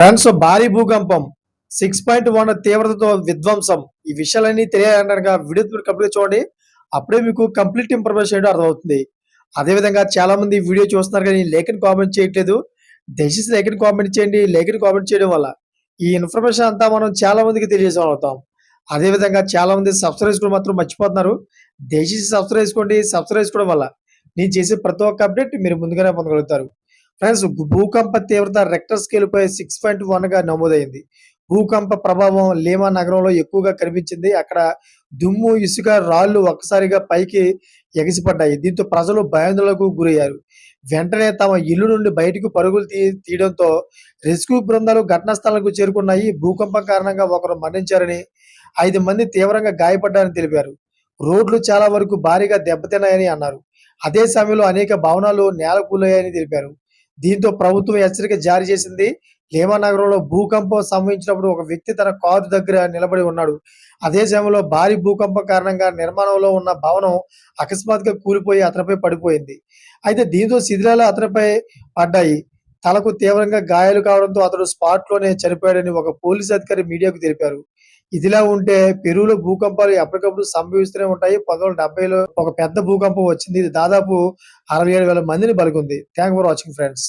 Friends భారీ భూకంపం. Six point one తీవ్రతతో విధ్వంసం. ఈ విషయాలన్నీ తెలియాలనగా వీడియో కంప్లీట్ చూడండి. అప్పుడే మీకు కంప్లీట్ ఇన్ఫర్మేషన్ ఏంటో అర్థమవుతుంది. అదేవిధంగా చాలా మంది వీడియో చూస్తున్నారు కానీ లేఖని కామెంట్ చేయట్లేదు. దయచేసి లేఖని కామెంట్ చేయండి. లేఖని కామెంట్ చేయడం వల్ల ఈ ఇన్ఫర్మేషన్ అంతా మనం చాలా మందికి తెలియజేసాం అవుతాం అదేవిధంగా చాలా మంది సబ్స్క్రైబ్ చేసుకోవడం మాత్రం మర్చిపోతున్నారు. దయచేసి సబ్స్క్రైబ్ చేసుకోండి. సబ్స్క్రైబ్ చేసుకోవడం వల్ల నేను చేసే ప్రతి ఒక్క అప్డేట్ మీరు ముందుగానే పొందగలుగుతారు. ఫ్రెండ్స్ భూకంప తీవ్రత రెక్టర్ స్కేల్ పై సిక్స్ పాయింట్ వన్గా నమోదైంది. భూకంప ప్రభావం లీమా నగరంలో ఎక్కువగా కనిపించింది. అక్కడ దుమ్ము ఇసుక రాళ్ళు ఒక్కసారిగా పైకి ఎగిసిపడ్డాయి. దీంతో ప్రజలు భయాందోళనకు గురయ్యారు. వెంటనే తమ ఇల్లు నుండి బయటకు పరుగులు తీ తీయడంతో రెస్క్యూ బృందాలు ఘటనా స్థలాలకు చేరుకున్నాయి. భూకంపం కారణంగా ఒకరు మరణించారని ఐదు మంది తీవ్రంగా గాయపడ్డారని తెలిపారు. రోడ్లు చాలా వరకు భారీగా దెబ్బతిన్నాయని అన్నారు. అదే సమయంలో అనేక భవనాలు నేలకూలయ్యాయని తెలిపారు. దీంతో ప్రభుత్వం హెచ్చరిక జారీ చేసింది. లేమా నగరంలో భూకంపం సంభవించినప్పుడు ఒక వ్యక్తి తన కారు దగ్గర నిలబడి ఉన్నాడు. అదే సమయంలో భారీ భూకంపం కారణంగా నిర్మాణంలో ఉన్న భవనం అకస్మాత్తుగా కూలిపోయి అతనిపై పడిపోయింది. అయితే దీంతో శిథిలాలు అతనిపై పడ్డాయి. తలకు తీవ్రంగా గాయాలు కావడంతో అతడు స్పాట్లోనే చనిపోయాడని ఒక పోలీస్ అధికారి మీడియాకు తెలిపారు. ఇదిలా ఉంటే పెరువులో భూకంపాలు ఎప్పటికప్పుడు సంభవిస్తూనే ఉంటాయి. పంతొమ్మిది వందల డెబ్బైలో ఒక పెద్ద భూకంపం వచ్చింది. ఇది దాదాపు అరవై ఏడు వేల మందిని బలికొంది థ్యాంక్ ఫర్ వాచింగ్ ఫ్రెండ్స్